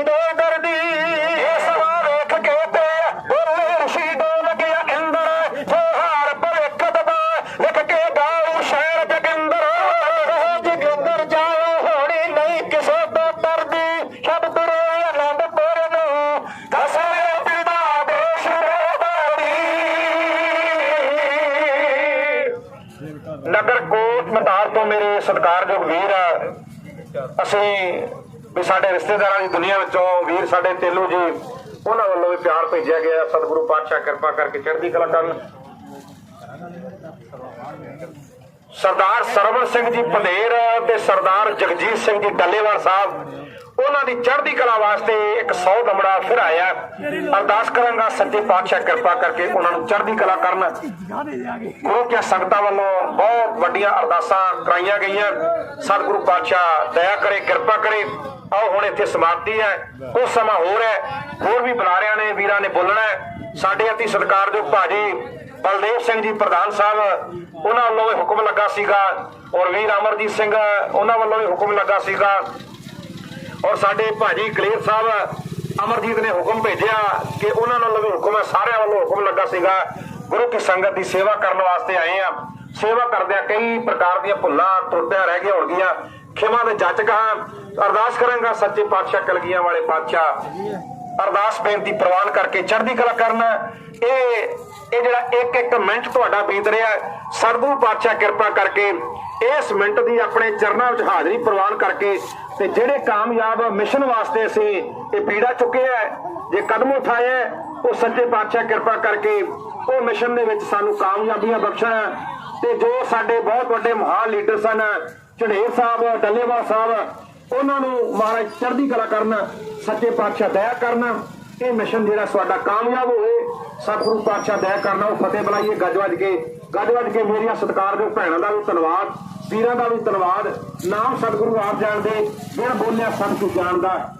ਸ਼ੀਦੋ ਡਰਦੀ। ਇਸ ਵਾਰ ਵੇਖ ਕੇ ਤੇ ਬੋਲੇ ਸ਼ੀਦੋ ਲੱਗਿਆ ਇੰਦਰ ਜੋਹਾਰ ਭਵਿੱਖ ਦਬਾ ਲਿਖ ਕੇ ਗਾਉ ਸ਼ਹਿਰ ਜਗਿੰਦਰ। ਜਗਿੰਦਰ ਜਾਓ, ਹੋਣੀ ਨਹੀਂ ਕਿਸੇ ਤੋਂ ਡਰਦੀ ਸ਼ਬਦ ਰੇ ਅਨੰਦਪੁਰ ਨੂੰ। ਦਸਵੇਂ ਪਿਤਾ ਦੇਸ਼ ਦੇ ਨਗਰ ਕੋਟ, ਮਤਾਰ ਤੋਂ ਮੇਰੇ ਸਤਿਕਾਰਯੋਗ ਵੀਰ ਅਸੀਂ ਵੀ ਸਾਡੇ ਰਿਸ਼ਤੇਦਾਰਾਂ ਦੀ ਦੁਨੀਆ ਵਿੱਚੋਂ ਵੀਰ ਸਾਡੇ ਤੇਲੂ ਜੀ, ਉਹਨਾਂ ਵੱਲੋਂ ਵੀ ਪਿਆਰ ਭੇਜਿਆ ਗਿਆ। ਸਤਿਗੁਰੂ ਪਾਤਸ਼ਾਹ ਕਿਰਪਾ ਕਰਕੇ ਚੜ੍ਹਦੀ ਕਲਾ ਕਰਨ। ਸਰਦਾਰ ਸਰਵਣ ਸਿੰਘ ਜੀ ਪੰਧੇਰ ਤੇ ਸਰਦਾਰ ਜਗਜੀਤ ਸਿੰਘ ਜੀ ਡੱਲੇਵਾਲ ਸਾਹਿਬ ਉਹਨਾਂ ਦੀ ਚੜ੍ਹਦੀ ਕਲਾ ਵਾਸਤੇ ਇੱਕ ਸੌ ਦਮੜਾ ਫਿਰ ਆਇਆ। ਅਰਦਾਸ ਕਰਾਂਗਾ ਸੱਚੇ ਪਾਤਸ਼ਾਹ ਕਿਰਪਾ ਕਰਕੇ ਉਹਨਾਂ ਨੂੰ ਚੜ੍ਹਦੀ ਕਲਾ ਕਰਨ। ਗੁਰੂ ਕੀ ਸੰਗਤਾਂ ਵੱਲੋਂ ਬਹੁਤ ਵੱਡੀਆਂ ਅਰਦਾਸਾਂ ਕਰਾਈਆਂ ਗਈਆਂ। ਸਤਿਗੁਰੂ ਪਾਤਸ਼ਾਹ ਦਇਆ ਕਰੇ, ਕਿਰਪਾ ਕਰੇ। ਆਓ ਹੁਣ ਇੱਥੇ ਸਮਾਪਤੀ ਹੈ। ਉਹ ਸਮਾਂ ਹੋਰ ਹੈ। ਹੋਰ ਵੀ ਬੁਲਾਰਿਆਂ ਨੇ, ਵੀਰਾਂ ਨੇ ਬੋਲਣਾ ਹੈ। ਸਾਡੇ ਅਤੀ ਸਤਿਕਾਰਯੋਗ ਭਾਜੀ ਬਲਦੇਵ ਸਿੰਘ ਜੀ ਪ੍ਰਧਾਨ ਸਾਹਿਬ, ਉਹਨਾਂ ਵੱਲੋਂ ਵੀ ਹੁਕਮ ਲੱਗਾ ਸੀਗਾ। ਔਰ ਵੀਰ ਅਮਰਜੀਤ ਸਿੰਘ, ਉਹਨਾਂ ਵੱਲੋਂ ਵੀ ਹੁਕਮ ਲੱਗਾ ਸੀਗਾ ਔਰ ਸਾਡੇ ਭਾਜੀ ਕਲੇਰ ਸਾਹਿਬ ਅਮਰਜੀਤ ਨੇ ਹੁਕਮ ਭੇਜਿਆ ਕਿ ਉਹਨਾਂ ਨਾਲ ਵੀ ਹੁਕਮ ਹੈ, ਸਾਰਿਆਂ ਵੱਲੋਂ ਹੁਕਮ ਲੱਗਾ ਸੀਗਾ, ਗੁਰੂ ਕੀ ਸੰਗਤ ਦੀ ਸੇਵਾ ਕਰਨ ਵਾਸਤੇ ਆਏ ਆ ਸੇਵਾ ਕਰਦਿਆਂ ਕਈ ਪ੍ਰਕਾਰ ਦੀਆਂ ਭੁੱਲਾਂ ਤਰੁੱਟੀਆਂ ਰਹਿ ਗਈਆਂ ਹੋਣਗੀਆਂ। ਖਿਮਾ ਦੇ ਜੱਜ ਕਹਾਂ, ਅਰਦਾਸ ਕਰਾਂਗਾ, ਸੱਚੇ ਪਾਤਸ਼ਾਹ ਕਲਗੀਆਂ ਵਾਲੇ ਪਾਤਸ਼ਾਹ। ਅਰਦਾਸ ਬੇਨਤੀ ਪ੍ਰਵਾਨ ਕਰਕੇ ਚੜ੍ਹਦੀ ਕਲਾ ਕਰਨਾ। ਇਹ ਇਹ ਜਿਹੜਾ ਇੱਕ ਇੱਕ ਮਿੰਟ ਤੁਹਾਡਾ ਬੀਤ ਰਿਹਾ ਹੈ, ਪਾਤਸ਼ਾਹ ਕਿਰਪਾ ਕਰਕੇ ਇਸ ਮਿੰਟ ਦੀ ਆਪਣੇ ਚਰਨਾਂ ਵਿੱਚ ਹਾਜ਼ਰੀ ਪ੍ਰਵਾਨ ਕਰਕੇ ਤੇ ਜਿਹੜੇ ਕਾਮਯਾਬ ਮਿਸ਼ਨ ਵਾਸਤੇ ਅਸੀਂ ਇਹ ਪੀੜਾ ਚੁੱਕੇ ਹੈ ਜੇ ਕਦਮ ਉਠਾਏ ਉਹ ਸੱਚੇ ਪਾਤਸ਼ਾਹ ਕਿਰਪਾ ਕਰਕੇ ਉਹ ਮਿਸ਼ਨ ਦੇ ਵਿੱਚ ਸਾਨੂੰ ਕਾਮਯਾਬੀਆਂ ਬਖਸ਼ਣ। ਤੇ ਜੋ ਸਾਡੇ ਬਹੁਤ ਵੱਡੇ ਮਹਾਨ ਲੀਡਰ ਸਨ ਝੜੇਰ ਸਾਹਿਬ ਡੱਲੇਵਾਲ ਸਾਹਿਬ ਉਹਨਾਂ ਨੂੰ ਮਹਾਰਾਜ ਚੜ੍ਹਦੀ ਕਲਾ ਕਰਨ, ਸੱਚੇ ਪਾਤਸ਼ਾਹ ਦਇਆ ਕਰਨ, ਇਹ ਮਿਸ਼ਨ ਜਿਹੜਾ ਤੁਹਾਡਾ ਕਾਮਯਾਬ ਹੋਵੇ ਸਤਿਗੁਰੂ ਪਾਤਸ਼ਾਹ ਦਇਆ ਕਰਨਾ, ਉਹ ਫਤਿਹ ਬੁਲਾਈਏ, ਗੱਜ ਵੱਜ ਕੇ, ਗੱਜ ਵੱਜ ਕੇ ਮੇਰੀਆਂ ਸਤਿਕਾਰਯੋਗ ਭੈਣਾਂ ਦਾ ਵੀ ਧੰਨਵਾਦ ਵੀਰਾਂ ਦਾ ਵੀ ਧੰਨਵਾਦ, ਨਾਮ ਸਤਿਗੁਰੂ ਆਪ ਜਾਣਦੇ ਜਿਹੜਾ ਬੋਲਿਆ ਸਭ ਕੁਝ ਜਾਣਦਾ।